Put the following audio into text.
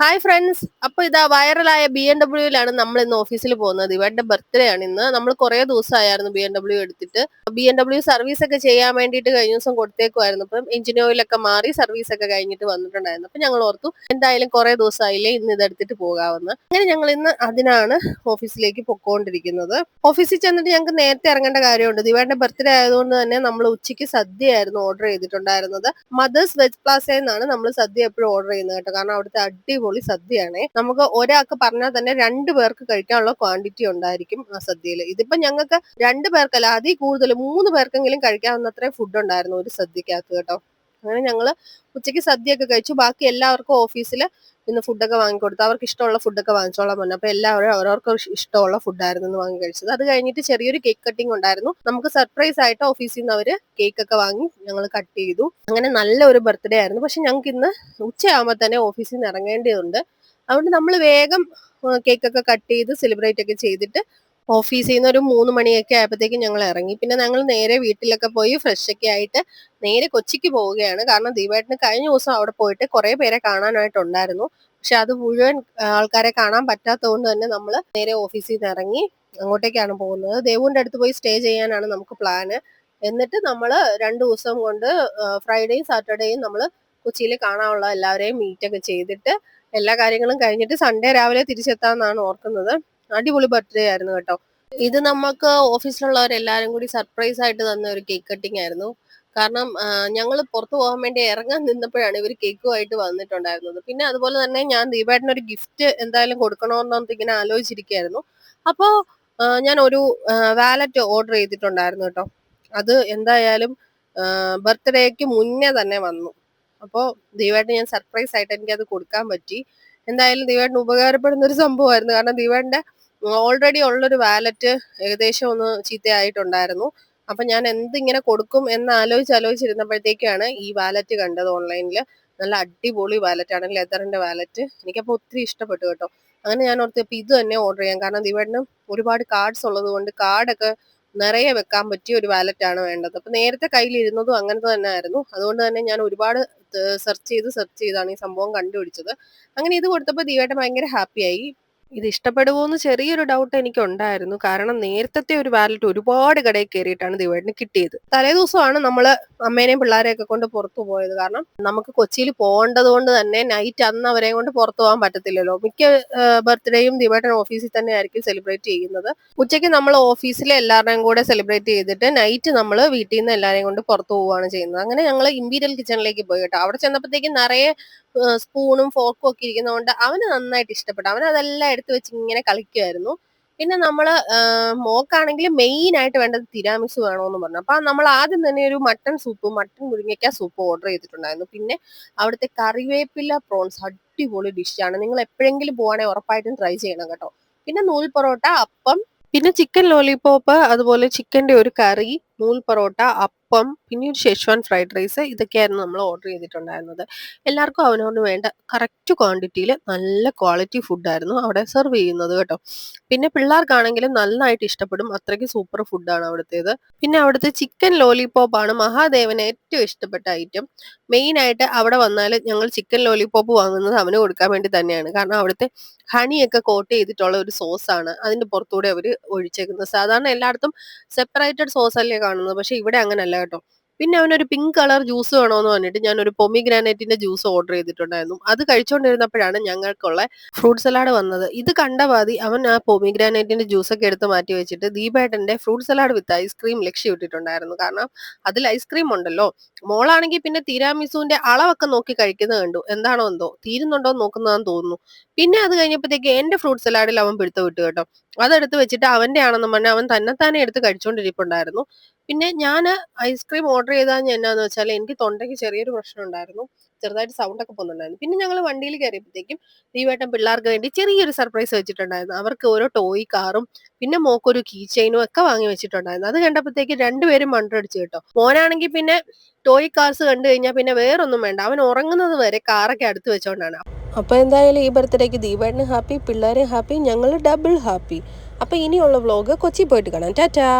Hi friends അപ്പൊ ഇതാ വൈറലായ ബി എം ഡബ്ല്യൂയിലാണ് നമ്മൾ ഇന്ന് ഓഫീസിൽ പോകുന്നത്. ഇവരുടെ ബർത്ത്ഡേ ആണ് ഇന്ന്. നമ്മൾ കുറെ ദിവസമായിരുന്നു ബി എം ഡബ്ല്യൂ എടുത്തിട്ട്. ബി എം ഡബ്ല്യൂ സർവീസ് ഒക്കെ ചെയ്യാൻ വേണ്ടിയിട്ട് കഴിഞ്ഞ ദിവസം കൊടുത്തേക്കുമായിരുന്നു അപ്പം എഞ്ചിൻ ഓയിലൊക്കെ മാറി സർവീസ് ഒക്കെ കഴിഞ്ഞിട്ട് വന്നിട്ടുണ്ടായിരുന്നു. അപ്പൊ ഞങ്ങൾ ഓർത്തു എന്തായാലും കുറെ ദിവസമായില്ലേ ഇന്ന് ഇതെടുത്തിട്ട് പോകാമെന്ന്. അങ്ങനെ ഞങ്ങൾ ഇന്ന് അതിനാണ് ഓഫീസിലേക്ക് പൊക്കോണ്ടിരിക്കുന്നത്. ഓഫീസിൽ ചെന്നിട്ട് ഞങ്ങൾക്ക് നേരത്തെ ഇറങ്ങേണ്ട കാര്യമുണ്ട്. ഇവരുടെ ബർത്ത്ഡേ ആയതുകൊണ്ട് തന്നെ നമ്മൾ ഉച്ചയ്ക്ക് സദ്യയായിരുന്നു ഓർഡർ ചെയ്തിട്ടുണ്ടായിരുന്നത്. മദേഴ്സ് വെജ് പ്ലാസയിൽ നിന്നാണ് നമ്മൾ സദ്യ എപ്പോഴും ഓർഡർ ചെയ്യുന്നത് കേട്ടോ. കാരണം അവിടുത്തെ അടിപൊളി സദ്യയാണേ. നമുക്ക് ഒരാൾക്ക് പറഞ്ഞാൽ തന്നെ രണ്ടു പേർക്ക് കഴിക്കാനുള്ള ക്വാണ്ടിറ്റി ഉണ്ടായിരിക്കും ആ സദ്യയിൽ ഇതിപ്പോ ഞങ്ങൾക്ക് രണ്ടു പേർക്കല്ല അതിൽ കൂടുതൽ മൂന്ന് പേർക്കെങ്കിലും കഴിക്കാവുന്നത്രയും ഫുഡ് ഉണ്ടായിരുന്നു ഒരു സദ്യക്കകത്ത് കേട്ടോ. അങ്ങനെ ഞങ്ങൾ ഉച്ചയ്ക്ക് സദ്യയൊക്കെ കഴിച്ചു. ബാക്കി എല്ലാവർക്കും ഓഫീസിൽ ഇന്ന് ഫുഡൊക്കെ വാങ്ങിക്കൊടുത്തു അവർക്ക് ഇഷ്ടമുള്ള ഫുഡൊക്കെ വാങ്ങിച്ചോളാൻ പറഞ്ഞു. അപ്പൊ എല്ലാവരും അവരവർക്ക് ഇഷ്ടമുള്ള ഫുഡായിരുന്നു എന്ന് വാങ്ങി കഴിച്ചത്. അത് കഴിഞ്ഞിട്ട് ചെറിയൊരു കേക്ക് കട്ടിംഗ് ഉണ്ടായിരുന്നു. നമുക്ക് സർപ്രൈസ് ആയിട്ട് ഓഫീസിൽ നിന്ന് അവർ കേക്ക് ഒക്കെ വാങ്ങി ഞങ്ങൾ കട്ട് ചെയ്തു. അങ്ങനെ നല്ല ഒരു ബർത്ത്ഡേ ആയിരുന്നു. പക്ഷെ ഞങ്ങൾക്ക് ഇന്ന് ഉച്ചയാകുമ്പോൾ തന്നെ ഓഫീസിൽ നിന്ന് ഇറങ്ങേണ്ടതുണ്ട് അതുകൊണ്ട് നമ്മൾ വേഗം കേക്ക് ഒക്കെ കട്ട് ചെയ്ത് സെലിബ്രേറ്റ് ഒക്കെ ചെയ്തിട്ട് ഓഫീസിൽ നിന്ന് ഒരു മൂന്ന് മണിയൊക്കെ ആയപ്പോഴത്തേക്കും ഞങ്ങൾ ഇറങ്ങി. പിന്നെ ഞങ്ങൾ നേരെ വീട്ടിലൊക്കെ പോയി ഫ്രഷ് ഒക്കെ ആയിട്ട് നേരെ കൊച്ചിക്ക് പോവുകയാണ്. കാരണം ദീപേട്ടന് കഴിഞ്ഞ ദിവസം അവിടെ പോയിട്ട് കുറെ പേരെ കാണാനായിട്ടുണ്ടായിരുന്നു. പക്ഷെ അത് മുഴുവൻ ആൾക്കാരെ കാണാൻ പറ്റാത്തതുകൊണ്ട് തന്നെ നമ്മൾ നേരെ ഓഫീസിൽ നിന്ന് ഇറങ്ങി അങ്ങോട്ടേക്കാണ് പോകുന്നത്. ദേവൂന്റെ അടുത്ത് പോയി സ്റ്റേ ചെയ്യാനാണ് നമുക്ക് പ്ലാന് എന്നിട്ട് നമ്മൾ രണ്ട് ദിവസം കൊണ്ട് ഫ്രൈഡേയും സാറ്റർഡേയും നമ്മൾ കൊച്ചിയിൽ കാണാനുള്ള എല്ലാവരെയും മീറ്റൊക്കെ ചെയ്തിട്ട് എല്ലാ കാര്യങ്ങളും കഴിഞ്ഞിട്ട് സൺഡേ രാവിലെ തിരിച്ചെത്താമെന്നാണ് ഓർക്കുന്നത്. അടിപൊളി ബർത്ത്ഡേ ആയിരുന്നു കേട്ടോ. ഇത് നമുക്ക് ഓഫീസിലുള്ളവരെല്ലാരും കൂടി സർപ്രൈസ് ആയിട്ട് തന്ന ഒരു കേക്ക് കട്ടിംഗ് ആയിരുന്നു. കാരണം ഞങ്ങൾ പുറത്തു പോകാൻ വേണ്ടി ഇറങ്ങാൻ നിന്നപ്പോഴാണ് ഇവർ കേക്കുമായിട്ട് വന്നിട്ടുണ്ടായിരുന്നത്. പിന്നെ അതുപോലെ തന്നെ ഞാൻ ദീപായിട്ടിന് ഒരു ഗിഫ്റ്റ് എന്തായാലും കൊടുക്കണമെന്നൊക്കെ ഇങ്ങനെ ആലോചിച്ചിരിക്കുകയായിരുന്നു അപ്പോൾ ഞാൻ ഒരു വാലറ്റ് ഓർഡർ ചെയ്തിട്ടുണ്ടായിരുന്നു കേട്ടോ. അത് എന്തായാലും ബർത്ത്ഡേക്ക് മുന്നേ തന്നെ വന്നു. അപ്പോൾ ദീപായിട്ട് ഞാൻ സർപ്രൈസ് ആയിട്ട് എനിക്ക് അത് കൊടുക്കാൻ പറ്റി. എന്തായാലും ദീപായിട്ടിന് ഉപകാരപ്പെടുന്ന ഒരു സംഭവമായിരുന്നു. കാരണം ദീപായിട്ടിന്റെ ഓൾറെഡി ഉള്ളൊരു വാലറ്റ് ഏകദേശം ഒന്ന് ചീത്തയായിട്ടുണ്ടായിരുന്നു. അപ്പം ഞാൻ എന്തിങ്ങനെ കൊടുക്കും എന്ന് ആലോചിച്ച് ആലോചിച്ചിരുന്നപ്പോഴത്തേക്കാണ് ഈ വാലറ്റ് കണ്ടത് ഓൺലൈനിൽ നല്ല അടിപൊളി വാലറ്റ് ആണ് ലെതറിന്റെ വാലറ്റ് എനിക്കപ്പോൾ ഒത്തിരി ഇഷ്ടപ്പെട്ടു കേട്ടോ. അങ്ങനെ ഞാൻ ഓർത്തപ്പോൾ ഇത് തന്നെ ഓർഡർ ചെയ്യാം. കാരണം ദീപായിട്ടിന് ഒരുപാട് കാർഡ്സ് ഉള്ളത് കൊണ്ട് കാർഡൊക്കെ നിറയെ വെക്കാൻ പറ്റിയ ഒരു വാലറ്റാണ് വേണ്ടത്. അപ്പം നേരത്തെ കയ്യിലിരുന്നതും അങ്ങനത്തെ തന്നെ ആയിരുന്നു. അതുകൊണ്ട് തന്നെ ഞാൻ ഒരുപാട് സെർച്ച് ചെയ്ത് സെർച്ച് ചെയ്താണ് ഈ സംഭവം കണ്ടുപിടിച്ചത്. അങ്ങനെ ഇത് കൊടുത്തപ്പോൾ ദീവേട്ടൻ ഭയങ്കര ഹാപ്പിയായി ഇത് ഇഷ്ടപ്പെടുമോ എന്ന് ചെറിയൊരു ഡൗട്ട് എനിക്ക് ഉണ്ടായിരുന്നു കാരണം നേരത്തെ ഒരു വാലറ്റ് ഒരുപാട് കടയിൽ കയറിയിട്ടാണ് ദിവേടിന് കിട്ടിയത്. തലേ ദിവസമാണ് നമ്മൾ അമ്മേനെയും പിള്ളേരെയൊക്കെ കൊണ്ട് പുറത്തു പോയത്. കാരണം നമുക്ക് കൊച്ചിയിൽ പോകേണ്ടത് കൊണ്ട് തന്നെ നൈറ്റ് അന്ന് അവരെയും കൊണ്ട് പുറത്തു പോകാൻ പറ്റത്തില്ലല്ലോ. മിക്ക ബർത്ത്ഡേയും ദിവേട്ടൻ ഓഫീസിൽ തന്നെ ആയിരിക്കും സെലിബ്രേറ്റ് ചെയ്യുന്നത്. ഉച്ചയ്ക്ക് നമ്മൾ ഓഫീസിലെ എല്ലാവരുടെയും കൂടെ സെലിബ്രേറ്റ് ചെയ്തിട്ട് നൈറ്റ് നമ്മൾ വീട്ടിൽ നിന്ന് എല്ലാവരെയും കൊണ്ട് പുറത്തു പോവുകയാണ് ചെയ്യുന്നത്. അങ്ങനെ ഞങ്ങൾ ഇമ്പീരിയൽ കിച്ചണിലേക്ക് പോയി കേട്ടോ. അവിടെ ചെന്നപ്പോഴത്തേക്കും നിറയെ സ്പൂണും ഫോർക്കും ഒക്കെ ഇരിക്കുന്നതുകൊണ്ട് അവന് നന്നായിട്ട് ഇഷ്ടപ്പെട്ടു. അവൻ അതെല്ലാം എടുത്തു വെച്ച് ഇങ്ങനെ കളിക്കുമായിരുന്നു പിന്നെ നമ്മൾ മോക്കാണെങ്കിൽ മെയിൻ ആയിട്ട് വേണ്ടത് തിരാമിസ് വേണമെന്ന് പറഞ്ഞു. അപ്പൊ നമ്മൾ ആദ്യം തന്നെ ഒരു മട്ടൺ സൂപ്പ് മട്ടൺ മുരിങ്ങയ്ക്ക സൂപ്പ് ഓർഡർ ചെയ്തിട്ടുണ്ടായിരുന്നു. പിന്നെ അവിടുത്തെ കറിവേപ്പില പ്രോൺസ് അടിപൊളി ഡിഷാണ് നിങ്ങൾ എപ്പോഴെങ്കിലും പോവാണെങ്കിൽ ഉറപ്പായിട്ടും ട്രൈ ചെയ്യണം കേട്ടോ. പിന്നെ നൂൽ പൊറോട്ട അപ്പം പിന്നെ ചിക്കൻ ലോലിപോപ്പ് അതുപോലെ ചിക്കന്റെ ഒരു കറി നൂൽ പൊറോട്ട അപ്പം പിന്നെ ഒരു ഷെഷ്വാൻ ഫ്രൈഡ് റൈസ് ഇതൊക്കെയായിരുന്നു നമ്മൾ ഓർഡർ ചെയ്തിട്ടുണ്ടായിരുന്നത്. എല്ലാവർക്കും അവനവന് വേണ്ട കറക്റ്റ് ക്വാണ്ടിറ്റിയിൽ നല്ല ക്വാളിറ്റി ഫുഡായിരുന്നു അവിടെ സെർവ് ചെയ്യുന്നത് കേട്ടോ. പിന്നെ പിള്ളേർക്കാണെങ്കിലും നന്നായിട്ട് ഇഷ്ടപ്പെടും. അത്രയ്ക്ക് സൂപ്പർ ഫുഡാണ് അവിടുത്തേത്. പിന്നെ അവിടുത്തെ ചിക്കൻ ലോലിപോപ്പ് ആണ് മഹാദേവന് ഏറ്റവും ഇഷ്ടപ്പെട്ട ഐറ്റം മെയിൻ ആയിട്ട് അവിടെ വന്നാൽ ഞങ്ങൾ ചിക്കൻ ലോലിപോപ്പ് വാങ്ങുന്നത് അവന് കൊടുക്കാൻ വേണ്ടി തന്നെയാണ്. കാരണം അവിടുത്തെ ഹണിയൊക്കെ കോട്ട് ചെയ്തിട്ടുള്ള ഒരു സോസാണ് ആണ്. അതിന്റെ പുറത്തൂടെ അവർ ഒഴിച്ചേക്കുന്നത്. സാധാരണ എല്ലായിടത്തും സെപ്പറേറ്റഡ് സോസ് അല്ലേ കാണുന്നത്. പക്ഷെ ഇവിടെ അങ്ങനല്ല കേട്ടോ. പിന്നെ അവനൊരു പിങ്ക് കളർ ജ്യൂസ് വേണമെന്ന് പറഞ്ഞിട്ട് ഞാൻ ഒരു പൊമിഗ്രാനൈറ്റിന്റെ ജ്യൂസ് ഓർഡർ ചെയ്തിട്ടുണ്ടായിരുന്നു. അത് കഴിച്ചുകൊണ്ടിരുന്നപ്പോഴാണ് ഞങ്ങൾക്കുള്ള ഫ്രൂട്ട് സലാഡ് വന്നത്. ഇത് കണ്ട പാതി അവൻ ആ പൊമിഗ്രാനൈറ്റിന്റെ ജ്യൂസ് ഒക്കെ എടുത്ത് മാറ്റി വെച്ചിട്ട് ദീപേട്ടന്റെ fruit salad with ice cream ലക്ഷ്യമിട്ടിട്ടുണ്ടായിരുന്നു. കാരണം അതിൽ ഐസ്ക്രീം ഉണ്ടല്ലോ. മോളാണെങ്കിൽ പിന്നെ തീരാമിസുവിന്റെ അളവൊക്കെ നോക്കി കഴിക്കുന്നത് കണ്ടു. എന്താണോ എന്തോ. തീരുന്നുണ്ടോ നോക്കുന്നതാന്ന് തോന്നുന്നു. പിന്നെ അത് കഴിഞ്ഞപ്പോഴത്തേക്ക് എന്റെ ഫ്രൂട്ട് സലാഡിൽ അവൻ പിടുത്തം വിട്ടു കേട്ടോ. അതെടുത്ത് വെച്ചിട്ട് അവന്റെ ആണെന്ന് പറഞ്ഞാൽ അവൻ തന്നെത്താനെ എടുത്ത് കഴിച്ചുകൊണ്ടിരിപ്പുണ്ടായിരുന്നു പിന്നെ ഞാൻ ഐസ്ക്രീം ഓർഡർ ചെയ്താൽ എന്നാന്ന് വെച്ചാൽ എനിക്ക് തൊണ്ടയ്ക്ക് ചെറിയൊരു പ്രശ്നം ഉണ്ടായിരുന്നു ചെറുതായിട്ട് സൗണ്ട് ഒക്കെ പോകുന്നുണ്ടായിരുന്നു. പിന്നെ ഞങ്ങൾ വണ്ടിയിൽ കയറിയപ്പോഴത്തേക്കും ദീവേട്ടൻ പിള്ളേർക്ക് വേണ്ടി ചെറിയൊരു സർപ്രൈസ് വെച്ചിട്ടുണ്ടായിരുന്നു. അവർക്ക് ഓരോ ടോയ് കാറും പിന്നെ മോക്കൊരു കീ ചെയിനും ഒക്കെ വാങ്ങി വെച്ചിട്ടുണ്ടായിരുന്നു. അത് കണ്ടപ്പോഴത്തേക്ക് രണ്ടുപേരും മണ്ടടിച്ചു കേട്ടോ. മോനാണെങ്കിൽ പിന്നെ ടോയ് കാർസ് കണ്ടു കഴിഞ്ഞാൽ പിന്നെ വേറൊന്നും വേണ്ട. അവൻ ഉറങ്ങുന്നത് വരെ കാറൊക്കെ അടുത്ത് വെച്ചോണ്ടാണ്. അപ്പോൾ എന്തായാലും ഈ ബർത്ത്ഡേക്ക് ദീപേട്ടന് ഹാപ്പി പിള്ളേരെ ഹാപ്പി ഞങ്ങൾ ഡബിൾ ഹാപ്പി. അപ്പോൾ ഇനിയുള്ള വ്ലോഗ് കൊച്ചി പോയിട്ട് കാണാം. ടാറ്റാ!